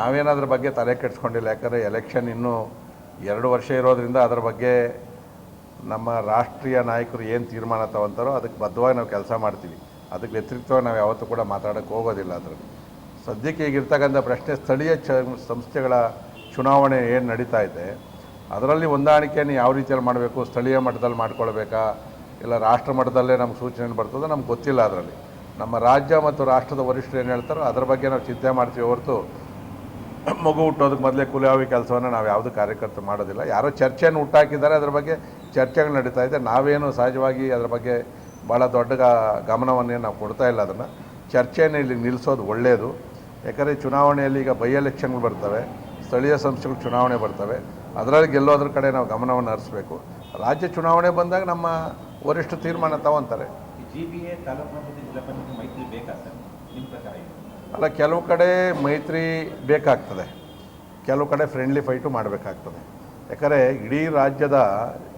ನಾವೇನದ್ರ ಬಗ್ಗೆ ತಲೆ ಕೆಡಿಸ್ಕೊಂಡಿಲ್ಲ, ಯಾಕಂದರೆ ಎಲೆಕ್ಷನ್ ಇನ್ನೂ ಎರಡು ವರ್ಷ ಇರೋದ್ರಿಂದ ಅದರ ಬಗ್ಗೆ ನಮ್ಮ ರಾಷ್ಟ್ರೀಯ ನಾಯಕರು ಏನು ತೀರ್ಮಾನ ತಗೊಂತಾರೋ ಅದಕ್ಕೆ ಬದ್ಧವಾಗಿ ನಾವು ಕೆಲಸ ಮಾಡ್ತೀವಿ. ಅದಕ್ಕೆ ವ್ಯತಿರಿಕ್ತವಾಗಿ ನಾವು ಯಾವತ್ತೂ ಕೂಡ ಮಾತಾಡೋಕ್ಕೆ ಹೋಗೋದಿಲ್ಲ ಅದರಲ್ಲಿ. ಸದ್ಯಕ್ಕೆ ಈಗಿರ್ತಕ್ಕಂಥ ಪ್ರಶ್ನೆ, ಸ್ಥಳೀಯ ಚ ಸಂಸ್ಥೆಗಳ ಚುನಾವಣೆ ಏನು ನಡೀತಾ ಇದೆ, ಅದರಲ್ಲಿ ಹೊಂದಾಣಿಕೆಯನ್ನು ಯಾವ ರೀತಿಯಲ್ಲಿ ಮಾಡಬೇಕು, ಸ್ಥಳೀಯ ಮಟ್ಟದಲ್ಲಿ ಮಾಡ್ಕೊಳ್ಬೇಕಾ, ಇಲ್ಲ ರಾಷ್ಟ್ರ ಮಟ್ಟದಲ್ಲೇ ನಮ್ಗೆ ಸೂಚನೆ ಬರ್ತದೆ ನಮ್ಗೆ ಗೊತ್ತಿಲ್ಲ ಅದರಲ್ಲಿ. ನಮ್ಮ ರಾಜ್ಯ ಮತ್ತು ರಾಷ್ಟ್ರದ ವರಿಷ್ಠರು ಏನು ಹೇಳ್ತಾರೋ ಅದರ ಬಗ್ಗೆ ನಾವು ಚಿಂತೆ ಮಾಡ್ತೀವಿ ಹೊರತು ಮಗು ಹುಟ್ಟೋದಕ್ಕೆ ಮೊದಲೇ ಕುಲಾವಿ ಕೆಲಸವನ್ನು ನಾವು ಯಾವುದು ಕಾರ್ಯಕರ್ತರು ಮಾಡೋದಿಲ್ಲ. ಯಾರೋ ಚರ್ಚೆಯನ್ನು ಹುಟ್ಟಾಕಿದ್ದಾರೆ, ಅದ್ರ ಬಗ್ಗೆ ಚರ್ಚೆಗಳು ನಡೀತಾ ಇದೆ. ನಾವೇನು ಸಹಜವಾಗಿ ಅದ್ರ ಬಗ್ಗೆ ಭಾಳ ದೊಡ್ಡ ಗಮನವನ್ನೇ ನಾವು ಕೊಡ್ತಾ ಇಲ್ಲ ಅದನ್ನು. ಚರ್ಚೆಯನ್ನು ಇಲ್ಲಿ ನಿಲ್ಲಿಸೋದು ಒಳ್ಳೆಯದು ಯಾಕಂದರೆ ಚುನಾವಣೆಯಲ್ಲಿ ಈಗ ಬೈ ಎಲೆಕ್ಷನ್ಗಳು ಬರ್ತವೆ, ಸ್ಥಳೀಯ ಸಂಸ್ಥೆಗಳು ಚುನಾವಣೆ ಬರ್ತವೆ. ಅದರಲ್ಲಿ ಗೆಲ್ಲೋದ್ರ ಕಡೆ ನಾವು ಗಮನವನ್ನು ಹರಿಸ್ಬೇಕು. ರಾಜ್ಯ ಚುನಾವಣೆ ಬಂದಾಗ ನಮ್ಮ ವರಿಷ್ಠ ತೀರ್ಮಾನ ತಗೊಂತಾರೆ. ಜಿ ಬಿ ಎ ತಾಲೂಕು ಮೈತ್ರಿ ಬೇಕಾ ಸರ್? ನಿಮ್ಮ ಪ್ರಕಾರ ಅಲ್ಲ, ಕೆಲವು ಕಡೆ ಮೈತ್ರಿ ಬೇಕಾಗ್ತದೆ. ಕೆಲವು ಕಡೆ ಫ್ರೆಂಡ್ಲಿ ಫೈಟು ಮಾಡಬೇಕಾಗ್ತದೆ. ಯಾಕಂದರೆ ಇಡೀ ರಾಜ್ಯದ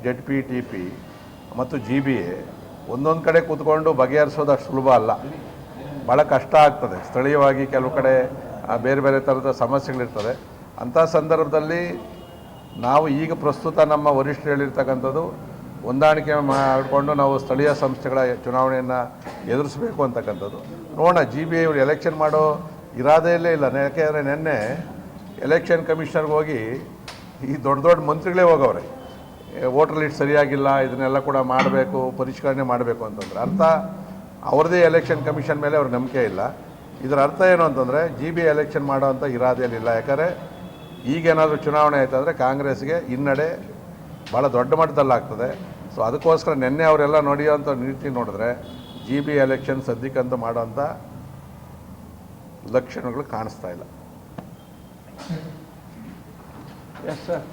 ಜೆಡ್ ಪಿ ಟಿ ಪಿ ಮತ್ತು ಜಿ ಬಿ ಎ ಒಂದೊಂದು ಕಡೆ ಕೂತ್ಕೊಂಡು ಬಗೆಹರಿಸೋದು ಅಷ್ಟು ಸುಲಭ ಅಲ್ಲ. ಭಾಳ ಕಷ್ಟ ಆಗ್ತದೆ. ಸ್ಥಳೀಯವಾಗಿ ಕೆಲವು ಕಡೆ ಬೇರೆ ಬೇರೆ ಥರದ ಸಮಸ್ಯೆಗಳಿರ್ತದೆ. ಅಂಥ ಸಂದರ್ಭದಲ್ಲಿ ನಾವು ಈಗ ಪ್ರಸ್ತುತ ನಮ್ಮ ವರಿಷ್ಠರು ಹೇಳಿರ್ತಕ್ಕಂಥದ್ದು ಹೊಂದಾಣಿಕೆ ಮಾಡಿಕೊಂಡು ನಾವು ಸ್ಥಳೀಯ ಸಂಸ್ಥೆಗಳ ಚುನಾವಣೆಯನ್ನು ಎದುರಿಸಬೇಕು ಅಂತಕ್ಕಂಥದ್ದು. ನೋಡೋಣ ಜಿ ಬಿ ಐ ಎಲೆಕ್ಷನ್ ಮಾಡೋ ಇರಾದೆಯಲ್ಲೇ ಇಲ್ಲ. ಯಾಕೆಂದರೆ ನಿನ್ನೆ ಎಲೆಕ್ಷನ್ ಕಮಿಷನರ್ಗೆ ಹೋಗಿ ಈ ದೊಡ್ಡ ದೊಡ್ಡ ಮಂತ್ರಿಗಳೇ ಹೋಗವ್ರೆ. ವೋಟರ್ ಲಿಸ್ಟ್ ಸರಿಯಾಗಿಲ್ಲ, ಇದನ್ನೆಲ್ಲ ಕೂಡ ಮಾಡಬೇಕು, ಪರಿಷ್ಕರಣೆ ಮಾಡಬೇಕು ಅಂತಂದ್ರೆ ಅರ್ಥ ಅವ್ರದ್ದೇ ಎಲೆಕ್ಷನ್ ಕಮಿಷನ್ ಮೇಲೆ ಅವ್ರ ನಂಬಿಕೆ ಇಲ್ಲ. ಇದರ ಅರ್ಥ ಏನು ಅಂತಂದರೆ ಜಿ ಬಿ ಎಲೆಕ್ಷನ್ ಮಾಡೋ ಅಂಥ ಇರಾದೆಯಲ್ಲಿಲ್ಲ. ಯಾಕಂದರೆ ಈಗೇನಾದರೂ ಚುನಾವಣೆ ಆಯ್ತಂದರೆ ಕಾಂಗ್ರೆಸ್ಗೆ ಹಿನ್ನಡೆ ಭಾಳ ದೊಡ್ಡ ಮಟ್ಟದಲ್ಲಿ ಆಗ್ತದೆ. ಸೊ ಅದಕ್ಕೋಸ್ಕರ ನಿನ್ನೆ ಅವರೆಲ್ಲ ನೋಡಿಯೋಂಥ ನೀತಿ ನೋಡಿದ್ರೆ ಜಿ ಬಿ ಎಲೆಕ್ಷನ್ ಸದ್ಯಕ್ಕಂತ ಮಾಡೋಂಥ ಲಕ್ಷಣಗಳು ಕಾಣಿಸ್ತಾ ಇಲ್ಲ. Yes sir